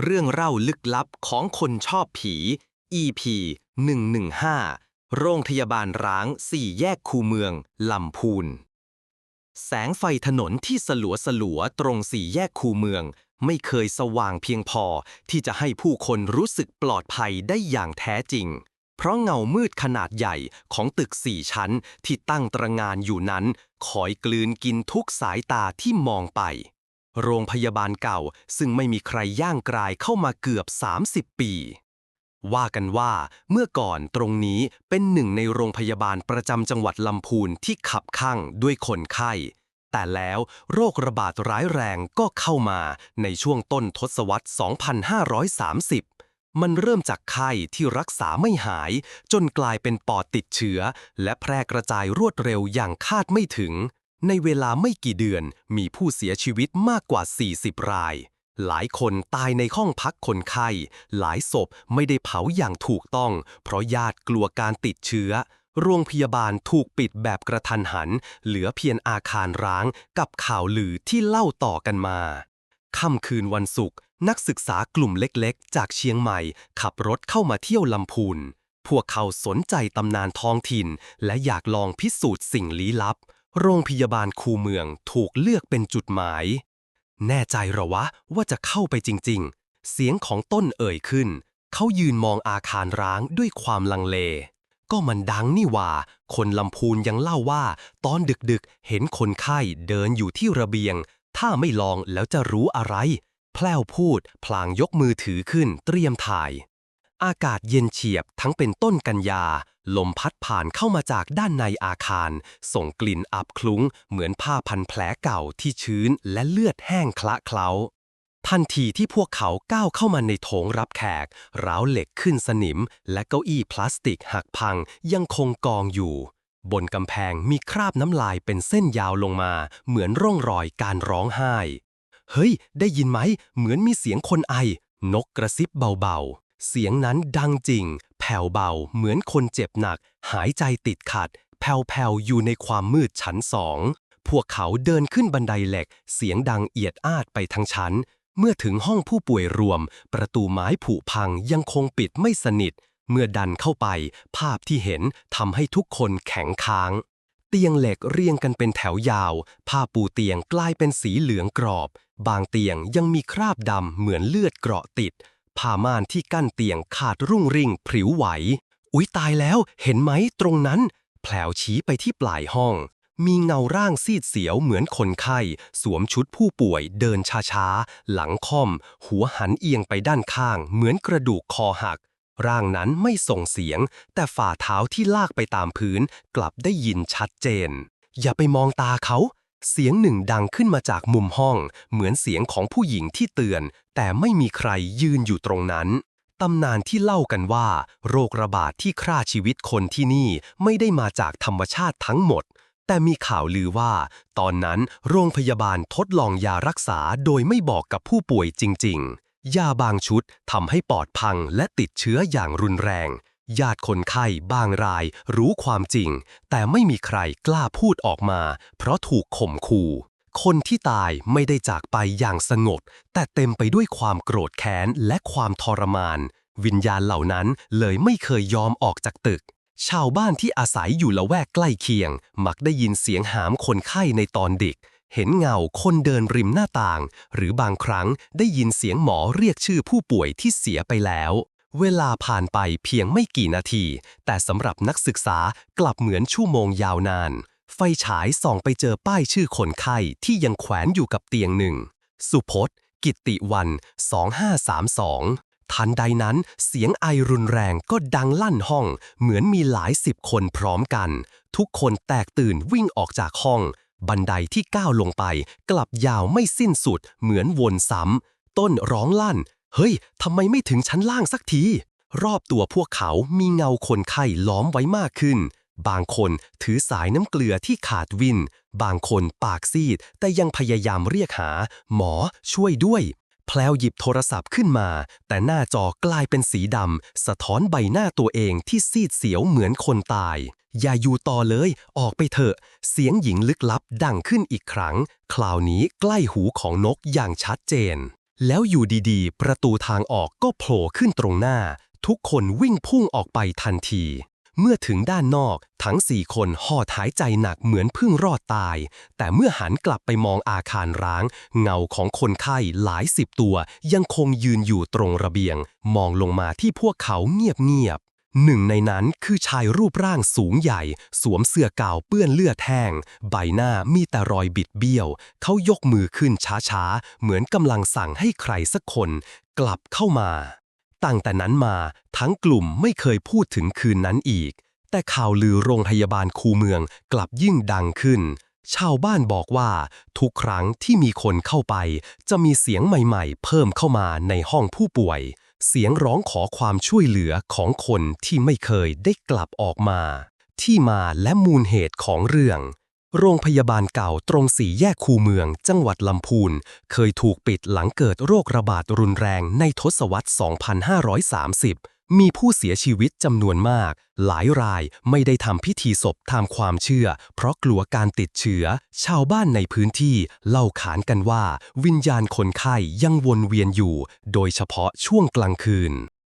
เรื่องเล่าลึกลับของคนชอบผี EP 115 โรงพยาบาลร้าง สี่แยกคูเมือง ลำพูน แสงไฟถนนที่สลัวสลัวตรงสี่แยกคูเมือง ไม่เคยสว่างเพียงพอที่จะให้ผู้คนรู้สึกปลอดภัยได้อย่างแท้จริง เพราะเงามืดขนาดใหญ่ของตึกสี่ชั้นที่ตั้งตระงานอยู่นั้นคอยกลืนกินทุกสายตาที่มองไป โรงพยาบาลเก่าซึ่งไม่มีใครย่างกรายเข้ามาเกือบ 30 ปี ว่ากันว่าเมื่อก่อนตรงนี้เป็นหนึ่งในโรงพยาบาลประจำจังหวัดลำพูนที่ขับข้างด้วยคนไข้ แต่แล้วโรคระบาดร้ายแรงก็เข้ามาในช่วงต้นทศวรรษ 2530มันเริ่มจากไข้ที่รักษาไม่หาย จนกลายเป็นปอดติดเชื้อ และแพร่กระจายรวดเร็วอย่างคาดไม่ถึง ในเวลาไม่กี่เดือนมีผู้เสียชีวิตมากกว่า 40 ราย หลายคนตายในห้องพักคนไข้ หลายศพไม่ได้เผาอย่างถูกต้อง เพราะญาติกลัวการติดเชื้อ โรงพยาบาลถูกปิดแบบกระทันหัน เหลือเพียงอาคารร้างกับข่าวลือที่เล่าต่อกันมา ค่ำคืนวันศุกร์นักศึกษากลุ่มเล็กๆ จากเชียงใหม่ ขับรถเข้ามาเที่ยวลำพูน พวกเขาสนใจตำนานท้องถิ่น และอยากลองพิสูจน์สิ่งลี้ลับ โรงพยาบาลคูเมืองถูกเลือกเป็นจุดหมาย แน่ใจหรอวะว่าจะเข้าไปจริง ๆ เสียงของต้นเอ่ยขึ้น เขายืนมองอาคารร้างด้วยความลังเล ก็มันดังนี่ว่า คนลำพูนยังเล่าว่า ตอนดึกๆ เห็นคนไข้เดินอยู่ที่ระเบียง ถ้าไม่ลองแล้วจะรู้อะไร แพลวพูด พลางยกมือถือขึ้นเตรียมถ่าย อากาศเย็นเฉียบทั้งเป็นต้นกันยา ลมพัดผ่านเข้ามาจากด้านในอาคาร ส่งกลิ่นอับคลุ้ง เหมือนผ้าพันแผลเก่าที่ชื้นและเลือดแห้งคละเคล้า ทันทีที่พวกเขาก้าวเข้ามาในโถงรับแขกราวเหล็กขึ้นสนิม และเก้าอี้พลาสติกหักพังยังคงกองอยู่ บนกำแพงมีคราบน้ำลายเป็นเส้นยาวลงมา เหมือนร่องรอยการร้องไห้ เฮ้ย ได้ยินไหม เหมือนมีเสียงคนไอ นกกระซิบเบาๆ เสียงนั้นดังจริง แผ่วเบาเหมือนคนเจ็บหนัก หายใจติดขัด แผ่วๆอยู่ในความมืดชั้นสอง พวกเขาเดินขึ้นบันไดเหล็ก เสียงดังเอียดอาดไปทั้งชั้น เมื่อถึงห้องผู้ป่วยรวม ประตูไม้ผุพังยังคงปิดไม่สนิท เมื่อดันเข้าไป ภาพที่เห็นทำให้ทุกคนแข็งค้าง เตียงเหล็กเรียงกันเป็นแถวยาว ผ้าปูเตียงกลายเป็นสีเหลืองกรอบ บางเตียงยังมีคราบดำเหมือนเลือดเกราะติด ผ้าม่านที่กั้นเตียงขาดรุ่งริ่งพริ้วไหว อุ๊ยตายแล้ว เห็นไหมตรงนั้น แผลวชี้ไปที่ปลายห้อง มีเงาร่างซีดเสียวเหมือนคนไข้ สวมชุดผู้ป่วยเดินช้าๆ หลังค่อม หัวหันเอียงไปด้านข้าง เหมือนกระดูกคอหัก ร่างนั้นไม่ส่งเสียง แต่ฝ่าเท้าที่ลากไปตามพื้น กลับได้ยินชัดเจน อย่าไปมองตาเขา เสียงหนึ่งดังขึ้นมาจากมุมห้อง เหมือนเสียงของผู้หญิงที่เตือน แต่ไม่มีใครยืนอยู่ตรงนั้นตำนานที่เล่ากันว่า โรคระบาดที่ฆ่าชีวิตคนที่นี่ไม่ได้มาจากธรรมชาติทั้งหมด แต่มีข่าวลือว่า ตอนนั้นโรงพยาบาลทดลองยารักษาโดยไม่บอกกับผู้ป่วยจริง ๆ ยาบางชุดทำให้ปอดพังและติดเชื้ออย่างรุนแรง ญาติคนไข้บางรายรู้ความจริง แต่ไม่มีใครกล้าพูดออกมา เพราะถูกข่มขู่ คนที่ตายไม่ได้จากไปอย่างสงบ แต่เต็มไปด้วยความโกรธแค้นและความทรมาน วิญญาณเหล่านั้นเลยไม่เคยยอมออกจากตึก ชาวบ้านที่อาศัยอยู่ละแวกใกล้เคียง มักได้ยินเสียงหามคนไข้ในตอนดึกเห็นเงาคนเดินริมหน้าต่าง หรือบางครั้งได้ยินเสียงหมอเรียกชื่อผู้ป่วยที่เสียไปแล้ว เวลาผ่านไปเพียงไม่กี่นาที แต่สำหรับนักศึกษากลับเหมือนชั่วโมงยาวนาน ไฟฉายส่องไปเจอป้ายชื่อคนไข้ที่ยังแขวนอยู่กับเตียงหนึ่ง สุพจน์ กิตติวัน 2532 ทันใดนั้นเสียงไอรุนแรงก็ดังลั่นห้อง เหมือนมีหลายสิบคนพร้อมกัน ทุกคนแตกตื่นวิ่งออกจากห้อง บันไดที่ก้าวลงไป กลับยาวไม่สิ้นสุดเหมือนวนซ้ำต้นร้องลั่น เฮ้ย ทำไมไม่ถึงชั้นล่างสักที รอบตัวพวกเขามีเงาคนไข้ล้อมไว้มากขึ้น บางคนถือสายน้ำเกลือที่ขาดวิน บางคนปากซีด แต่ยังพยายามเรียกหา หมอช่วยด้วย แพลวหยิบโทรศัพท์ขึ้นมา แต่หน้าจอกลายเป็นสีดำ สะท้อนใบหน้าตัวเองที่ซีดเสียวเหมือนคนตาย อย่าอยู่ต่อเลย ออกไปเถอะ เสียงหญิงลึกลับดังขึ้นอีกครั้ง คราวนี้ใกล้หูของนกอย่างชัดเจน แล้วอยู่ดีๆ ประตูทางออกก็โผล่ขึ้นตรงหน้า ทุกคนวิ่งพุ่งออกไปทันที เมื่อถึงด้านนอกทั้งสี่คนหอดหายใจหนักเหมือนเพิ่งรอดตาย แต่เมื่อหันกลับไปมองอาคารร้าง เงาของคนไข้หลายสิบตัว ยังคงยืนอยู่ตรงระเบียง มองลงมาที่พวกเขาเงียบๆ หนึ่งในนั้นคือชายรูปร่างสูงใหญ่ สวมเสื้อกาวเปื้อนเลือดแห้ง ใบหน้ามีแต่รอยบิดเบี้ยว เขายกมือขึ้นช้าๆ เหมือนกำลังสั่งให้ใครสักคน กลับเข้ามา ตั้งแต่นั้นมาทั้งกลุ่มไม่เคยพูดถึงคืนนั้นอีก แต่ข่าวลือโรงพยาบาลคูเมืองกลับยิ่งดังขึ้น ชาวบ้านบอกว่า ทุกครั้งที่มีคนเข้าไป จะมีเสียงใหม่ๆ เพิ่มเข้ามาในห้องผู้ป่วย เสียงร้องขอความช่วยเหลือของคนที่ไม่เคยได้กลับออกมา ที่มาและมูลเหตุของเรื่อง โรงพยาบาลเก่าตรงสี่แยกคูเมือง จังหวัดลำพูน เคยถูกปิดหลังเกิดโรคระบาดรุนแรงในทศวรรษ 2530 มีผู้เสียชีวิตจำนวนมาก หลายรายไม่ได้ทำพิธีศพตามความเชื่อ เพราะกลัวการติดเชื้อ ชาวบ้านในพื้นที่เล่าขานกันว่า วิญญาณคนไข้ยังวนเวียนอยู่ โดยเฉพาะช่วงกลางคืน